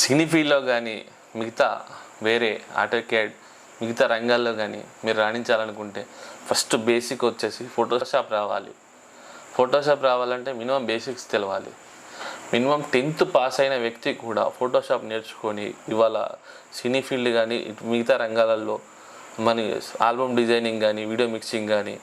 సినీ ఫీల్డ్లో కానీ మిగతా వేరే ఆటోకేడ్ మిగతా రంగాల్లో కానీ మీరు రాణించాలనుకుంటే ఫస్ట్ బేసిక్ వచ్చేసి ఫోటోషాప్ రావాలి. ఫోటోషాప్ రావాలంటే మినిమం బేసిక్స్ తెలవాలి. మినిమం టెన్త్ పాస్ అయిన వ్యక్తి కూడా ఫోటోషాప్ నేర్చుకొని ఇవాళ సినీ ఫీల్డ్ కానీ మిగతా రంగాలలో మన ఆల్బమ్ డిజైనింగ్ కానీ వీడియో మిక్సింగ్ కానీ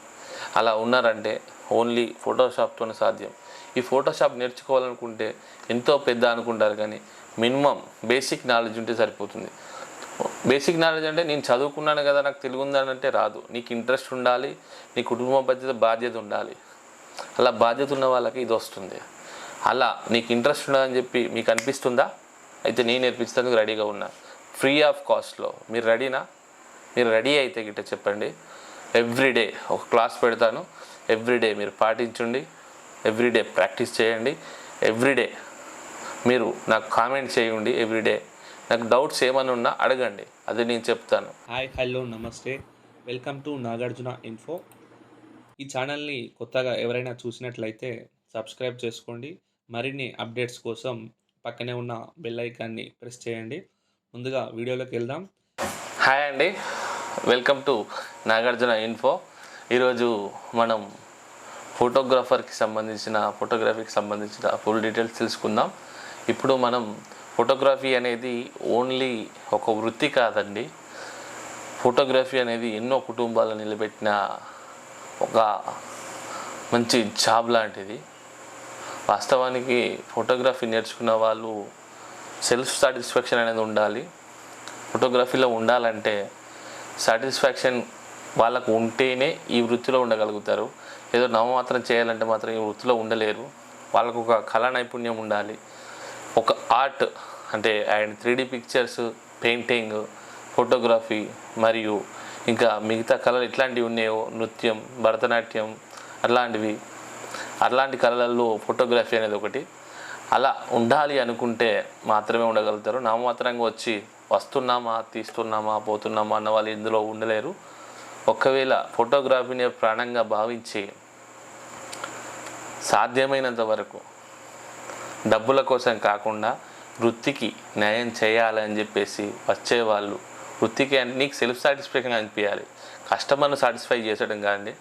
అలా ఉన్నారంటే ఓన్లీ ఫోటోషాప్తోనే సాధ్యం. ఈ ఫోటోషాప్ నేర్చుకోవాలనుకుంటే ఎంతో పెద్ద అనుకుంటారు కానీ మినిమం బేసిక్ నాలెడ్జ్ ఉంటే సరిపోతుంది. బేసిక్ నాలెడ్జ్ అంటే నేను చదువుకున్నాను కదా నాకు తెలుగు ఉందని అంటే రాదు. నీకు ఇంట్రెస్ట్ ఉండాలి నీ కుటుంబ బాధ్యత బాధ్యత ఉండాలి. అలా బాధ్యత ఉన్న వాళ్ళకి ఇది వస్తుంది. అలా నీకు ఇంట్రెస్ట్ ఉన్నదని చెప్పి మీకు అనిపిస్తుందా? అయితే నేను నేర్పించడానికి రెడీగా ఉన్నా. ఫ్రీ ఆఫ్ కాస్ట్లో మీరు రెడీనా? మీరు రెడీ అయితే గిట్ట చెప్పండి. ఎవ్రీడే ఒక క్లాస్ పెడతాను. ఎవ్రీడే మీరు పాటించండి. ఎవ్రీడే ప్రాక్టీస్ చేయండి. ఎవ్రీడే మీరు నాకు కామెంట్ చేయండి ఎవ్రీడే నాకు డౌట్స్ ఏమైనా ఉన్నా అడగండి. అది నేను చెప్తాను. హాయ్ హలో నమస్తే. వెల్కమ్ టు నాగార్జున ఇన్ఫో ఈ ఛానల్ని కొత్తగా ఎవరైనా చూసినట్లయితే సబ్స్క్రైబ్ చేసుకోండి. మరిన్ని అప్డేట్స్ కోసం పక్కనే ఉన్న బెల్ ఐకాన్ని ప్రెస్ చేయండి. ముందుగా వీడియోలోకి వెళ్దాం. హాయ్ అండి. వెల్కమ్ టు నాగార్జున ఇన్ఫో ఈరోజు మనం ఫోటోగ్రాఫర్కి సంబంధించిన ఫోటోగ్రఫీకి సంబంధించిన ఫుల్ డీటెయిల్స్ తెలుసుకుందాం. ఇప్పుడు మనం ఫోటోగ్రఫీ అనేది ఓన్లీ ఒక వృత్తి కాదండి. ఫోటోగ్రఫీ అనేది ఎన్నో కుటుంబాలు నిలబెట్టిన ఒక మంచి జాబ్ లాంటిది. వాస్తవానికి ఫోటోగ్రఫీ నేర్చుకున్న వాళ్ళు సెల్ఫ్ సాటిస్ఫాక్షన్ అనేది ఉండాలి. ఫోటోగ్రఫీలో ఉండాలంటే సాటిస్ఫాక్షన్ వాళ్ళకు ఉంటేనే ఈ వృత్తిలో ఉండగలుగుతారు. ఏదో నామమాత్రం చేయాలంటే మాత్రం ఈ వృత్తిలో ఉండలేరు. వాళ్ళకు ఒక కళా నైపుణ్యం ఉండాలి. ఒక ఆర్ట్ అంటే and three D pictures painting photography మరియు ఇంకా మిగతా కళలు ఎట్లాంటివి ఉన్నాయో నృత్యం భరతనాట్యం అట్లాంటివి. అట్లాంటి కళలలో ఫోటోగ్రఫీ అనేది ఒకటి. అలా ఉండాలి అనుకుంటే మాత్రమే ఉండగలుగుతారు. నామమాత్రంగా వచ్చి వస్తున్నామా తీస్తున్నామా పోతున్నామా అన్న వాళ్ళు ఇందులో ఉండలేరు. ఒకవేళ ఫోటోగ్రఫీని ప్రాణంగా భావించి సాధ్యమైనంత వరకు డబ్బుల కోసం కాకుండా వృత్తికి న్యాయం చేయాలని చెప్పేసి వచ్చేవాళ్ళు. వృత్తికి అంటే నీకు సెల్ఫ్ సాటిస్ఫాక్షన్ అనిపించాలి కస్టమర్ను సాటిస్ఫై చేసడం కానీ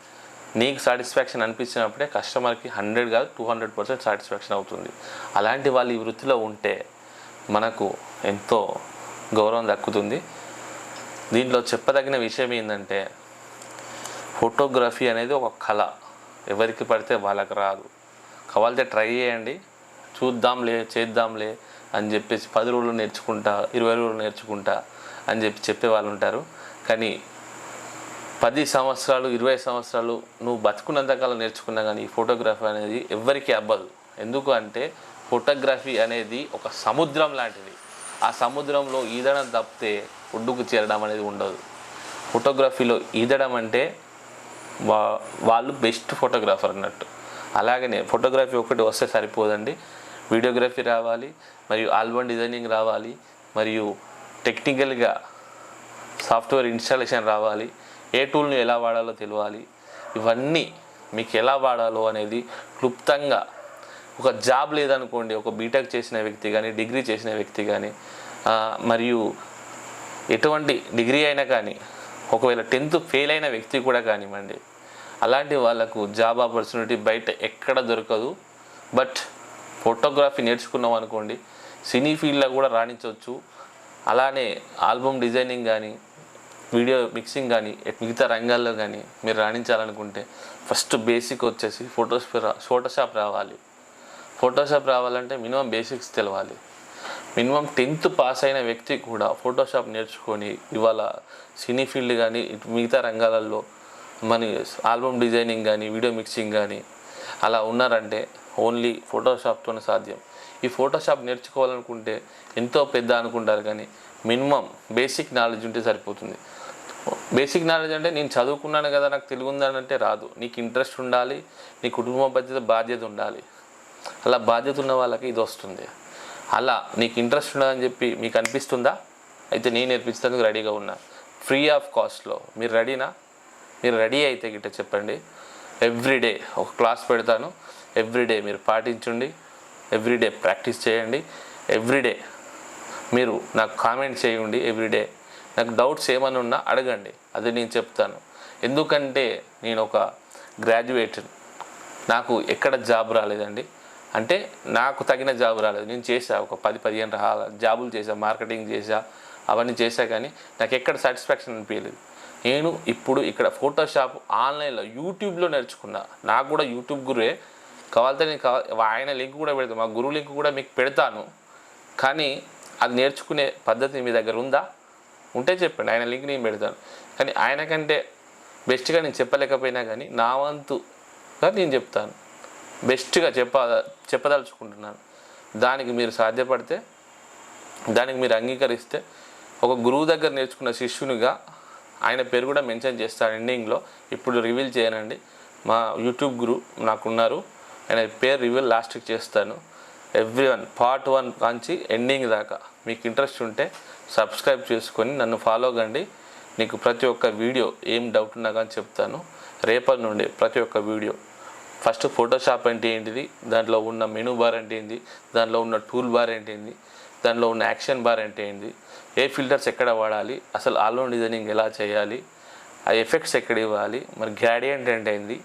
నీకు సాటిస్ఫాక్షన్ అనిపించినప్పుడే కస్టమర్కి హండ్రెడ్ కాదు టూ హండ్రెడ్ పర్సెంట్ సాటిస్ఫాక్షన్ అవుతుంది. అలాంటి వాళ్ళు ఈ వృత్తిలో ఉంటే మనకు ఎంతో గౌరవం దక్కుతుంది. దీంట్లో చెప్పదగిన విషయం ఏంటంటే ఫోటోగ్రఫీ అనేది ఒక కళ. ఎవరికి పడితే వాళ్ళకి రాదు. కావాలంటే ట్రై చేయండి. చూద్దాంలే చేద్దాంలే అని చెప్పేసి పది రోజులు నేర్చుకుంటా ఇరవై రోజులు నేర్చుకుంటా అని చెప్పి చెప్పే వాళ్ళు ఉంటారు కానీ పది సంవత్సరాలు ఇరవై సంవత్సరాలు నువ్వు బతుకున్నంతకాలం నేర్చుకున్నా కానీ ఈ ఫోటోగ్రఫీ అనేది ఎవ్వరికీ అవ్వదు ఎందుకు అంటే ఫోటోగ్రఫీ అనేది ఒక సముద్రం లాంటిది. ఆ సముద్రంలో ఈదడం తప్పితే ఒడ్డుకు చేరడం అనేది ఉండదు. ఫోటోగ్రఫీలో ఈదడం అంటే వా వాళ్ళు బెస్ట్ ఫోటోగ్రాఫర్ అన్నట్టు. అలాగనే ఫోటోగ్రఫీ ఒకటి వస్తే సరిపోదండి. వీడియోగ్రఫీ రావాలి మరియు ఆల్బమ్ డిజైనింగ్ రావాలి మరియు టెక్నికల్గా సాఫ్ట్వేర్ ఇన్స్టాలేషన్ రావాలి ఏ టూల్ని ఎలా వాడాలో తెలియాలి. ఇవన్నీ మీకు ఎలా వాడాలో అనేది క్లుప్తంగా ఒక జాబ్ లేదనుకోండి ఒక బీటెక్ చేసిన వ్యక్తి కానీ డిగ్రీ చేసిన వ్యక్తి కానీ మరియు ఎటువంటి డిగ్రీ అయినా కానీ ఒకవేళ టెన్త్ ఫెయిల్ అయిన వ్యక్తి కూడా కానివ్వండి అలాంటి వాళ్ళకు జాబ్ ఆపర్చునిటీ బయట ఎక్కడ దొరకదు. బట్ ఫోటోగ్రఫీ నేర్చుకున్నాం అనుకోండి సినీ ఫీల్డ్లో కూడా రాణించవచ్చు. అలానే ఆల్బమ్ డిజైనింగ్ కానీ వీడియో మిక్సింగ్ కానీ మిగతా రంగాల్లో కానీ మీరు రాణించాలనుకుంటే ఫస్ట్ బేసిక్ వచ్చేసి ఫోటోస్ ఫోటోషాప్ రావాలి. ఫోటోషాప్ రావాలంటే మినిమం బేసిక్స్ తెలవాలి. మినిమం టెన్త్ పాస్ అయిన వ్యక్తి కూడా ఫోటోషాప్ నేర్చుకొని ఇవాళ సినీ ఫీల్డ్ కానీ మిగతా రంగాలలో మన ఆల్బమ్ డిజైనింగ్ కానీ వీడియో మిక్సింగ్ కానీ అలా ఉన్నారంటే ఓన్లీ ఫోటోషాప్తోనే సాధ్యం. ఈ ఫోటోషాప్ నేర్చుకోవాలనుకుంటే ఎంతో పెద్ద అనుకుంటారు కానీ మినిమం బేసిక్ నాలెడ్జ్ ఉంటే సరిపోతుంది. బేసిక్ నాలెడ్జ్ అంటే నేను చదువుకున్నాను కదా నాకు తెలుగు ఉందనంటే అంటే రాదు. నీకు ఇంట్రెస్ట్ ఉండాలి నీ కుటుంబ బాధ్యత బాధ్యత ఉండాలి. అలా బాధ్యత ఉన్న వాళ్ళకి ఇది వస్తుంది. అలా నీకు ఇంట్రెస్ట్ ఉండదని చెప్పి మీకు అనిపిస్తుందా? అయితే నేను నేర్పించడానికి రెడీగా ఉన్నా. ఫ్రీ ఆఫ్ కాస్ట్లో మీరు రెడీనా మీరు రెడీ అయితే గిట్ట చెప్పండి. ఎవ్రీడే ఒక క్లాస్ పెడతాను. ఎవ్రీడే మీరు పాటించండి ఎవ్రీడే ప్రాక్టీస్ చేయండి ఎవ్రీడే మీరు నాకు కామెంట్ చేయండి ఎవ్రీడే నాకు డౌట్స్ ఏమైనా ఉన్నా అడగండి అది నేను చెప్తాను. ఎందుకంటే నేను ఒక గ్రాడ్యుయేట్. నాకు ఎక్కడ జాబ్ రాలేదండి. అంటే నాకు తగిన జాబ్ రాలేదు. నేను చేశా ఒక పది పదిహేను రకాల జాబులు చేశా మార్కెటింగ్ చేశా అవన్నీ చేశా కానీ నాకు ఎక్కడ సాటిస్ఫాక్షన్ అనిపించలేదు. నేను ఇప్పుడు ఇక్కడ ఫోటోషాప్ ఆన్లైన్లో యూట్యూబ్లో నేర్చుకున్నా. నాకు కూడా యూట్యూబ్ గురే కావాలంటే నేను ఆయన లింక్ కూడా పెడతాను మా గురువు లింక్ కూడా మీకు పెడతాను. కానీ అది నేర్చుకునే పద్ధతి మీ దగ్గర ఉందా? ఉంటే చెప్పండి ఆయన లింక్ నేను పెడతాను. కానీ ఆయన కంటే బెస్ట్గా నేను చెప్పలేకపోయినా కానీ నా వంతుగా నేను చెప్తాను. బెస్ట్గా చెప్ప చెప్పదలుచుకుంటున్నాను. దానికి మీరు సాధ్యపడితే దానికి మీరు అంగీకరిస్తే ఒక గురువు దగ్గర నేర్చుకున్న శిష్యునిగా ఆయన పేరు కూడా మెన్షన్ చేస్తాను ఎండింగ్లో. ఇప్పుడు రివీల్ చేయనండి. మా యూట్యూబ్ గురు నాకున్నారు. ఆయన పేరు రివ్యూ లాస్ట్కి చేస్తాను. ఎవ్రీ వన్ పార్ట్ వన్ కాంచి ఎండింగ్ దాకా మీకు ఇంట్రెస్ట్ ఉంటే సబ్స్క్రైబ్ చేసుకొని నన్ను ఫాలో కండి. నీకు ప్రతి ఒక్క వీడియో ఏం డౌట్ ఉన్నా కానీ చెప్తాను. రేపటి నుండి ప్రతి ఒక్క వీడియో ఫస్ట్ ఫోటోషాప్ అంటే ఏంటిది? దాంట్లో ఉన్న మెనూ బార్ అంటే ఏంటి దాంట్లో ఉన్న టూల్ బార్ అంటే ఏంటి దాంట్లో ఉన్న యాక్షన్ బార్ అంటే ఏంటి ఏ ఫిల్టర్స్ ఎక్కడ వాడాలి? అసలు ఆల్రౌండ్ డిజైనింగ్ ఎలా చేయాలి? ఆ ఎఫెక్ట్స్ ఎక్కడ ఇవ్వాలి? మరి గ్రాడియంట్ అంటే ఏంది?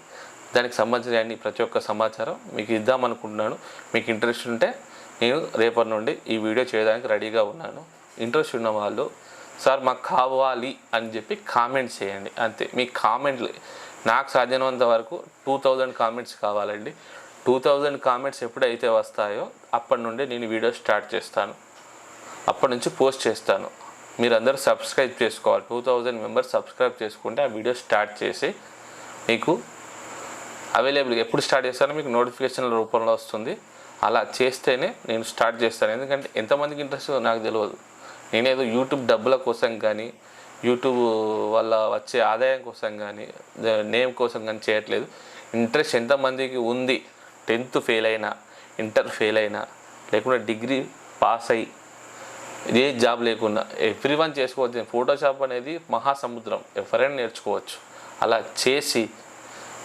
దానికి సంబంధించిన అన్ని ప్రతి ఒక్క సమాచారం మీకు ఇద్దామనుకుంటున్నాను మీకు ఇంట్రెస్ట్ ఉంటే నేను రేపటి నుండి ఈ వీడియో చేయడానికి రెడీగా ఉన్నాను. ఇంట్రెస్ట్ ఉన్న వాళ్ళు సార్ మాకు కావాలి అని చెప్పి కామెంట్స్ చేయండి. అంతే. మీ కామెంట్లు నాకు సాధ్యమైనంత వరకు టూ థౌజండ్ కామెంట్స్ కావాలండి. టూ థౌజండ్ కామెంట్స్ ఎప్పుడైతే వస్తాయో అప్పటి నుండి నేను వీడియో స్టార్ట్ చేస్తాను. అప్పటి నుంచి పోస్ట్ చేస్తాను. మీరందరూ సబ్స్క్రైబ్ చేసుకోవాలి. టూ థౌజండ్ మెంబర్స్ సబ్స్క్రైబ్ చేసుకుంటే ఆ వీడియో స్టార్ట్ చేసి మీకు అవైలబుల్ ఎప్పుడు స్టార్ట్ చేస్తానో మీకు నోటిఫికేషన్ల రూపంలో వస్తుంది. అలా చేస్తేనే నేను స్టార్ట్ చేస్తాను. ఎందుకంటే ఎంతమందికి ఇంట్రెస్ట్ నాకు తెలియదు. నేనేదో యూట్యూబ్ డబ్బుల కోసం కానీ యూట్యూబ్ వల్ల వచ్చే ఆదాయం కోసం కానీ నేమ్ కోసం కానీ చేయట్లేదు. ఇంట్రెస్ట్ ఎంతమందికి ఉంది? టెన్త్ ఫెయిల్ అయినా ఇంటర్ ఫెయిల్ అయినా లేకుంటే డిగ్రీ పాస్ అయ్యి ఏ జాబ్ లేకుండా ఎవ్రీ వన్ చేసుకోవచ్చు. ఫోటోషాప్ అనేది మహాసముద్రం. ఎవరైనా నేర్చుకోవచ్చు. అలా చేసి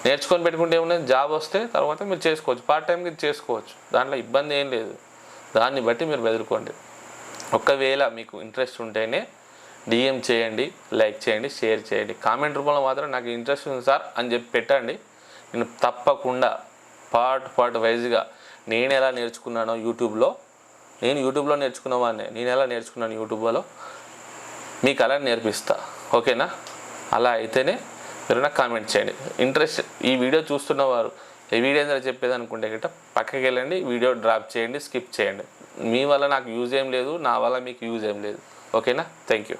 నేర్చుకొని పెట్టుకుంటే ఏమన్నా జాబ్ వస్తే తర్వాత మీరు చేసుకోవచ్చు. పార్ట్ టైంకి చేసుకోవచ్చు. దాంట్లో ఇబ్బంది ఏం లేదు. దాన్ని బట్టి మీరు బెదురుకోండి. ఒకవేళ మీకు ఇంట్రెస్ట్ ఉంటేనే డిఎం చేయండి లైక్ చేయండి షేర్ చేయండి. కామెంట్ రూపంలో మాత్రం నాకు ఇంట్రెస్ట్ ఉంది సార్ అని చెప్పి పెట్టండి. నేను తప్పకుండా పార్ట్ పార్ట్ వైజ్గా నేను ఎలా నేర్చుకున్నానో యూట్యూబ్లో నేను యూట్యూబ్లో నేర్చుకున్నవాడిని నేను ఎలా నేర్చుకున్నాను యూట్యూబ్లో మీకు అలా నేర్పిస్తా. ఓకేనా అలా అయితేనే మీరు కామెంట్ చేయండి. ఇంట్రెస్ట్ ఈ వీడియో చూస్తున్న వారు ఈ వీడియో ఏదైనా చెప్పేది అనుకుంటే గిట్ట పక్కకి వెళ్ళండి వీడియో డ్రాప్ చేయండి స్కిప్ చేయండి. మీ వల్ల నాకు యూజ్ ఏం లేదు నా వల్ల మీకు యూజ్ ఏం లేదు. ఓకేనా థ్యాంక్ యూ